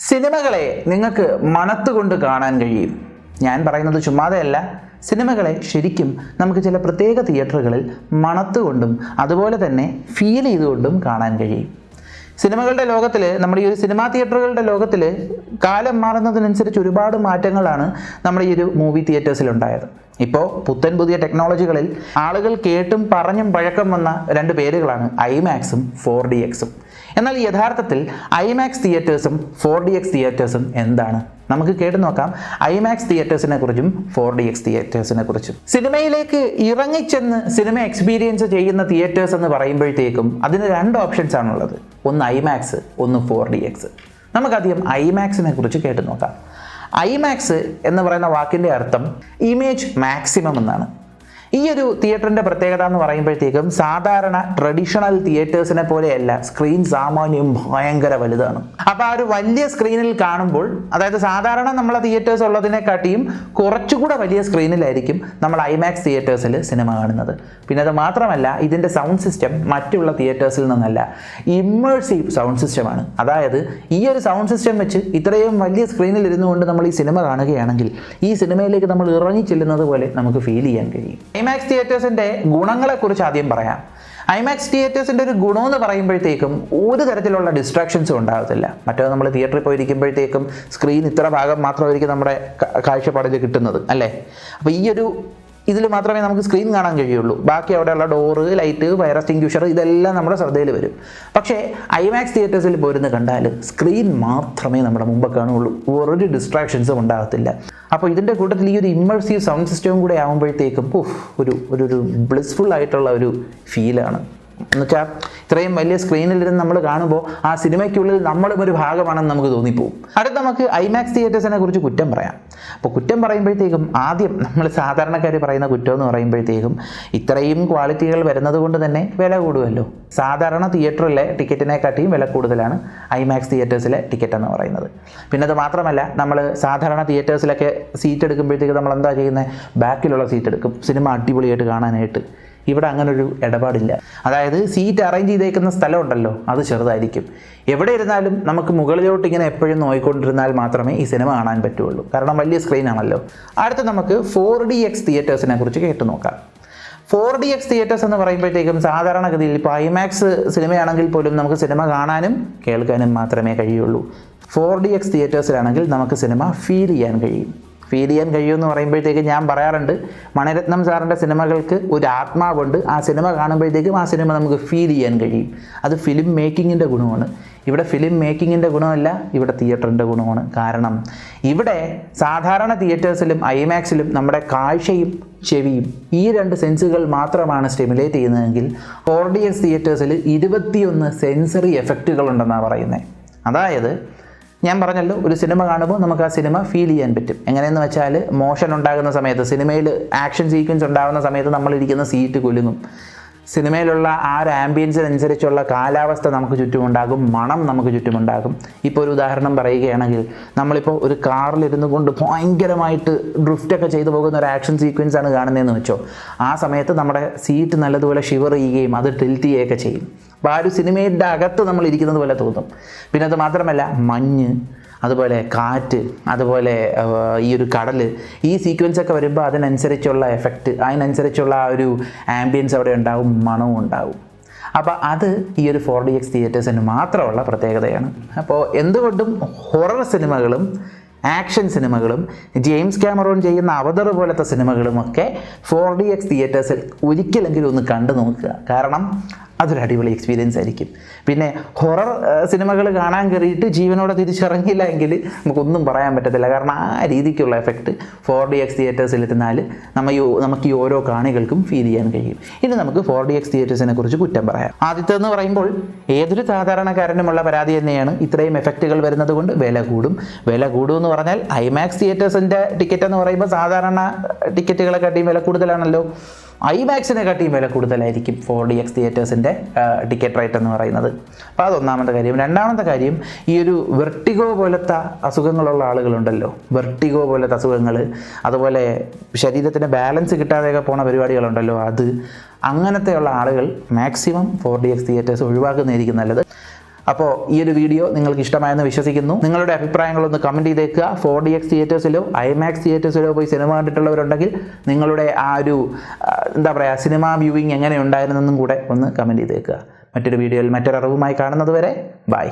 സിനിമകളെ നിങ്ങൾക്ക് മണത്തുകൊണ്ട് കാണാൻ കഴിയും. ഞാൻ പറയുന്നത് ചുമ്മാതെയല്ല. സിനിമകളെ ശരിക്കും നമുക്ക് ചില പ്രത്യേക തിയേറ്ററുകളിൽ മണത്തുകൊണ്ടും അതുപോലെ തന്നെ ഫീൽ ചെയ്തുകൊണ്ടും കാണാൻ കഴിയും. സിനിമകളുടെ ലോകത്തിൽ നമ്മുടെ ഈ ഒരു സിനിമാ തിയേറ്ററുകളുടെ ലോകത്തിൽ കാലം മാറുന്നതിനനുസരിച്ച് ഒരുപാട് മാറ്റങ്ങളാണ് നമ്മുടെ ഈ ഒരു മൂവി തിയേറ്റേഴ്സിലുണ്ടായത് ഇപ്പോൾ പുത്തൻ പുതിയ ടെക്നോളജികളിൽ ആളുകൾ കേട്ടും പറഞ്ഞും പഴക്കം വന്ന രണ്ട് പേരുകളാണ് ഐമാക്സും ഫോർ ഡി എക്സും എന്നാൽ യഥാർത്ഥത്തിൽ ഐമാക്സ് തിയേറ്റേഴ്സും ഫോർ ഡി എക്സ് തിയേറ്റേഴ്സും എന്താണ്? നമുക്ക് കേട്ടു നോക്കാം. ഐമാക്സ് തിയേറ്റേഴ്സിനെ കുറിച്ചും ഫോർ ഡി എക്സ് തിയേറ്റേഴ്സിനെ കുറിച്ചും. സിനിമയിലേക്ക് ഇറങ്ങിച്ചെന്ന് സിനിമ എക്സ്പീരിയൻസ് ചെയ്യുന്ന തിയേറ്റേഴ്സ് എന്ന് പറയുമ്പോഴത്തേക്കും അതിന് രണ്ട് ഓപ്ഷൻസ് ആണുള്ളത്. ഒന്ന് ഐമാക്സ് ഒന്ന് ഫോർ ഡി എക്സ് നമുക്കധികം ഐമാക്സിനെ കുറിച്ച് കേട്ടു നോക്കാം. ഐമാക്സ് എന്ന് പറയുന്ന വാക്കിന്റെ അർത്ഥം ഇമേജ് മാക്സിമം എന്നാണ്. ഈ ഒരു തിയേറ്ററിന്റെ പ്രത്യേകത എന്ന് പറയുമ്പോഴത്തേക്കും സാധാരണ ട്രഡീഷണൽ തിയേറ്റേഴ്സിനെ പോലെയല്ല സ്ക്രീൻ സാമാന്യം ഭയങ്കര വലുതാണ്. അപ്പോൾ ആ ഒരു വലിയ സ്ക്രീനിൽ കാണുമ്പോൾ അതായത് സാധാരണ നമ്മളെ തിയേറ്റേഴ്സ് ഉള്ളതിനെക്കാട്ടിയും കുറച്ചുകൂടെ വലിയ സ്ക്രീനിലായിരിക്കും നമ്മൾ ഐമാക്സ് തിയേറ്റേഴ്സിൽ സിനിമ കാണുന്നത്. പിന്നെ അത് മാത്രമല്ല ഇതിന്റെ സൗണ്ട് സിസ്റ്റം മറ്റുള്ള തിയേറ്റേഴ്സിൽ നിന്നല്ല ഇമ്മേഴ്സീവ് സൗണ്ട് സിസ്റ്റമാണ് അതായത് ഈ ഒരു സൗണ്ട് സിസ്റ്റം വെച്ച് ഇത്രയും വലിയ സ്ക്രീനിൽ ഇരുന്നുകൊണ്ട് നമ്മൾ ഈ സിനിമ കാണുകയാണെങ്കിൽ ഈ സിനിമയിലേക്ക് നമ്മൾ ഇറങ്ങി ചെല്ലുന്നത് പോലെ നമുക്ക് ഫീൽ ചെയ്യാൻ കഴിയും. ഐമാക്സ് തിയേറ്റേഴ്സിന്റെ ഗുണങ്ങളെക്കുറിച്ച് ആദ്യം പറയാം. ഐമാക്സ് തിയേറ്റേഴ്സിന്റെ ഒരു ഗുണമെന്ന് പറയുമ്പോഴത്തേക്കും ഒരു തരത്തിലുള്ള ഡിസ്ട്രാക്ഷൻസും ഉണ്ടാകത്തില്ല. മറ്റേ നമ്മൾ തിയേറ്ററിൽ പോയിരിക്കുമ്പോഴത്തേക്കും സ്ക്രീൻ ഇത്ര ഭാഗം മാത്രമായിരിക്കും നമ്മുടെ കാഴ്ചപ്പാടിൽ കിട്ടുന്നത് അല്ലേ? അപ്പോൾ ഈ ഒരു ഇതിൽ മാത്രമേ നമുക്ക് സ്ക്രീൻ കാണാൻ കഴിയുള്ളൂ. ബാക്കി അവിടെയുള്ള ഡോറ് ലൈറ്റ് ഫയർ എക്സ്റ്റിങ്ക്യൂഷർ ഇതെല്ലാം നമ്മുടെ ശ്രദ്ധയിൽ വരും. പക്ഷേ ഐമാക്സ് തിയേറ്റേഴ്സിൽ പോരുന്ന് കണ്ടാൽ സ്ക്രീൻ മാത്രമേ നമ്മുടെ മുമ്പ് കാണുള്ളൂ ഒരു ഡിസ്ട്രാക്ഷൻസും ഉണ്ടാകത്തില്ല. അപ്പോൾ ഇതിന്റെ കൂട്ടത്തിൽ ഈ ഒരു ഇമ്മേഴ്സീവ് സൗണ്ട് സിസ്റ്റവും കൂടെ ആകുമ്പോഴത്തേക്കും ഒരു ഒരു ബ്ലിസ്ഫുൾ ആയിട്ടുള്ള ഒരു ഫീലാണ് എന്നുവെച്ചാൽ ഇത്രയും വലിയ സ്ക്രീനിലിരുന്ന് നമ്മൾ കാണുമ്പോൾ ആ സിനിമയ്ക്കുള്ളിൽ നമ്മളും ഒരു ഭാഗമാണെന്ന് നമുക്ക് തോന്നിപ്പോവും. അടുത്ത നമുക്ക് ഐമാക്സ് തിയേറ്റേഴ്സിനെ കുറിച്ച് കുറ്റം പറയാം. അപ്പോൾ കുറ്റം പറയുമ്പോഴത്തേക്കും ആദ്യം നമ്മൾ സാധാരണക്കാർ പറയുന്ന കുറ്റം എന്ന് പറയുമ്പോഴത്തേക്കും ഇത്രയും ക്വാളിറ്റികൾ വരുന്നത് കൊണ്ട് തന്നെ വില കൂടുമല്ലോ സാധാരണ തിയേറ്ററിലെ ടിക്കറ്റിനെക്കാട്ടിയും വില കൂടുതലാണ് ഐമാക്സ് തിയേറ്റേഴ്സിലെ ടിക്കറ്റ് എന്ന് പറയുന്നത്. പിന്നെ അത് മാത്രമല്ല നമ്മൾ സാധാരണ തിയേറ്റേഴ്സിലൊക്കെ സീറ്റ് എടുക്കുമ്പോഴത്തേക്ക് നമ്മൾ എന്താ ചെയ്യുന്നത് ബാക്കിലുള്ള സീറ്റ് എടുക്കും. സിനിമ അടിപൊളിയായിട്ട് കാണാനായിട്ട്. ഇവിടെ അങ്ങനെ ഒരു ഇടപാടില്ല. അതായത് സീറ്റ് അറേഞ്ച് ചെയ്തേക്കുന്ന സ്ഥലം ഉണ്ടല്ലോ അത് ചെറുതായിരിക്കും. എവിടെ ഇരുന്നാലും നമുക്ക് മുകളിലോട്ട് ഇങ്ങനെ എപ്പോഴും നോയിക്കൊണ്ടിരുന്നാൽ മാത്രമേ ഈ സിനിമ കാണാൻ പറ്റുള്ളൂ. കാരണം വലിയ സ്ക്രീനാണല്ലോ അടുത്ത് നമുക്ക് ഫോർ ഡി എക്സ് തിയേറ്റേഴ്സിനെ കുറിച്ച് കേട്ടു നോക്കാം. ഫോർ ഡി എക്സ് തിയേറ്റേഴ്സ് എന്ന് പറയുമ്പോഴത്തേക്കും സാധാരണഗതിയിൽ ഇപ്പോൾ ഐമാക്സ് സിനിമയാണെങ്കിൽ പോലും നമുക്ക് സിനിമ കാണാനും കേൾക്കാനും മാത്രമേ കഴിയുള്ളൂ. ഫോർ ഡി എക്സ് തിയേറ്റേഴ്സിലാണെങ്കിൽ നമുക്ക് സിനിമ ഫീൽ ചെയ്യാൻ കഴിയും. ഫീൽ ചെയ്യാൻ കഴിയുമെന്ന് പറയുമ്പോഴത്തേക്ക് ഞാൻ പറയാറുണ്ട് മണിരത്നം സാറിന്റെ സിനിമകൾക്ക് ഒരു ആത്മാവുണ്ട്. ആ സിനിമ കാണുമ്പോഴത്തേക്കും ആ സിനിമ നമുക്ക് ഫീൽ ചെയ്യാൻ കഴിയും. അത് ഫിലിം മേക്കിങ്ങിന്റെ ഗുണമാണ്. ഇവിടെ ഫിലിം മേക്കിങ്ങിന്റെ ഗുണമല്ല ഇവിടെ തിയേറ്ററിന്റെ ഗുണമാണ്. കാരണം ഇവിടെ സാധാരണ തിയേറ്റേഴ്സിലും ഐമാക്സിലും നമ്മുടെ കാഴ്ചയും ചെവിയും ഈ രണ്ട് സെൻസുകൾ മാത്രമാണ് സ്റ്റിമുലേറ്റ് ചെയ്യുന്നതെങ്കിൽ ഓർഡിയൻസ് തിയേറ്റേഴ്സിൽ ഇരുപത്തിയൊന്ന് സെൻസറി എഫക്റ്റുകൾ ഉണ്ടെന്നാണ് പറയുന്നത്. അതായത് ഞാൻ പറഞ്ഞല്ലോ ഒരു സിനിമ കാണുമ്പോൾ നമുക്ക് ആ സിനിമ ഫീൽ ചെയ്യാൻ പറ്റും. എങ്ങനെയെന്ന് വെച്ചാൽ മോഷൻ ഉണ്ടാകുന്ന സമയത്ത് സിനിമയിൽ ആക്ഷൻ സീക്വൻസ് ഉണ്ടാകുന്ന സമയത്ത് നമ്മളിരിക്കുന്ന സീറ്റ് കുലുങ്ങും സിനിമയിലുള്ള ആ ഒരു ആംബിയൻസിനനുസരിച്ചുള്ള കാലാവസ്ഥ നമുക്ക് ചുറ്റുമുണ്ടാകും മണം നമുക്ക് ചുറ്റുമുണ്ടാകും. ഇപ്പോൾ ഒരു ഉദാഹരണം പറയുകയാണെങ്കിൽ നമ്മളിപ്പോൾ ഒരു കാറിലിരുന്നു കൊണ്ട് ഭയങ്കരമായിട്ട് ഡ്രിഫ്റ്റൊക്കെ ചെയ്തു പോകുന്ന ഒരു ആക്ഷൻ സീക്വൻസ് ആണ് കാണുന്നതെന്ന് വെച്ചോ. ആ സമയത്ത് നമ്മുടെ സീറ്റ് നല്ലതുപോലെ ഷിവർ ചെയ്യുകയും അത് ടിൽറ്റ് ചെയ്യുകയൊക്കെ ചെയ്യും. അപ്പോൾ ആ ഒരു സിനിമയുടെ അകത്ത് നമ്മൾ ഇരിക്കുന്നത് പോലെ തോന്നും. പിന്നെ അത് മാത്രമല്ല മഞ്ഞ് അതുപോലെ കാറ്റ് അതുപോലെ ഈ ഒരു കടൽ ഈ സീക്വൻസ് ഒക്കെ വരുമ്പോൾ അതിനനുസരിച്ചുള്ള എഫക്റ്റ് അതിനനുസരിച്ചുള്ള ആ ഒരു ആംബിയൻസ് അവിടെ ഉണ്ടാവും മണവും ഉണ്ടാവും. അപ്പോൾ അത് ഈ ഒരു ഫോർ ഡി എക്സ് തിയേറ്റേഴ്സിന് മാത്രമുള്ള പ്രത്യേകതയാണ്. അപ്പോൾ എന്തുകൊണ്ടും ഹൊറർ സിനിമകളും ആക്ഷൻ സിനിമകളും ജെയിംസ് ക്യാമറോൺ ചെയ്യുന്ന അവതർ പോലത്തെ സിനിമകളുമൊക്കെ ഫോർ ഡി എക്സ് തിയേറ്റേഴ്സിൽ ഒരിക്കലെങ്കിലും ഒന്ന് കണ്ടു നോക്കുക. കാരണം അതൊരു അടിപൊളി എക്സ്പീരിയൻസ് ആയിരിക്കും. പിന്നെ ഹൊറർ സിനിമകൾ കാണാൻ കയറിയിട്ട് ജീവനോടെ തിരിച്ചിറങ്ങിയില്ല എങ്കിൽ നമുക്കൊന്നും പറയാൻ പറ്റത്തില്ല. കാരണം ആ രീതിക്കുള്ള എഫക്റ്റ് ഫോർ ഡി എക്സ് തിയേറ്റേഴ്സിൽ ഈ നമുക്ക് ഈ ഓരോ കാണികൾക്കും ഫീൽ ചെയ്യാൻ കഴിയും. ഇനി നമുക്ക് ഫോർ ഡി എക്സ് തിയേറ്റേഴ്സിനെ കുറിച്ച് കുറ്റം പറയാം. ആദ്യത്തെന്ന് പറയുമ്പോൾ ഏതൊരു സാധാരണക്കാരനുമുള്ള പരാതി തന്നെയാണ് ഇത്രയും എഫക്റ്റുകൾ വരുന്നത് കൊണ്ട് വില കൂടും. വില കൂടുമെന്ന് പറഞ്ഞാൽ ഐമാക്സ് തിയേറ്റേഴ്സിന്റെ ടിക്കറ്റ് എന്ന് പറയുമ്പോൾ സാധാരണ ടിക്കറ്റുകളെക്കാട്ടിയും വില കൂടുതലാണല്ലോ. ഐമാക്സിനെ കാട്ടിയും വില കൂടുതലായിരിക്കും ഫോർ ഡി എക്സ് തിയേറ്റേഴ്സിന്റെ ടിക്കറ്റ് റേറ്റ് എന്ന് പറയുന്നത്. അപ്പോൾ അതൊന്നാമത്തെ കാര്യം. രണ്ടാമത്തെ കാര്യം ഈ ഒരു വെർട്ടിഗോ പോലത്തെ അസുഖങ്ങളുള്ള ആളുകളുണ്ടല്ലോ. വെർട്ടിഗോ പോലത്തെ അസുഖങ്ങൾ അതുപോലെ ശരീരത്തിന്റെ ബാലൻസ് കിട്ടാതെയൊക്കെ പോണ പരിപാടികളുണ്ടല്ലോ അത് അങ്ങനത്തെയുള്ള ആളുകൾ maximum four D X theatres ഒഴിവാക്കുന്നതായിരിക്കും നല്ലത്. അപ്പോൾ ഈ ഒരു വീഡിയോ നിങ്ങൾക്ക് ഇഷ്ടമായെന്ന് വിശ്വസിക്കുന്നു. നിങ്ങളുടെ അഭിപ്രായങ്ങളൊന്ന് കമന്റ് ചെയ്തേക്കുക. ഫോർ ഡി എക്സ് തിയേറ്റേഴ്സിലോ ഐമാക്സ് തിയേറ്റേഴ്സിലോ പോയി സിനിമ കണ്ടിട്ടുള്ളവരുണ്ടെങ്കിൽ നിങ്ങളുടെ ആ ഒരു എന്താ പറയുക സിനിമ വ്യൂവിങ് എങ്ങനെ ഉണ്ടായിരുന്നെന്നും കൂടെ ഒന്ന് കമന്റ് ചെയ്തേക്കുക. മറ്റൊരു വീഡിയോയിൽ മറ്റൊരറിവുമായി കാണുന്നത് വരെ ബൈ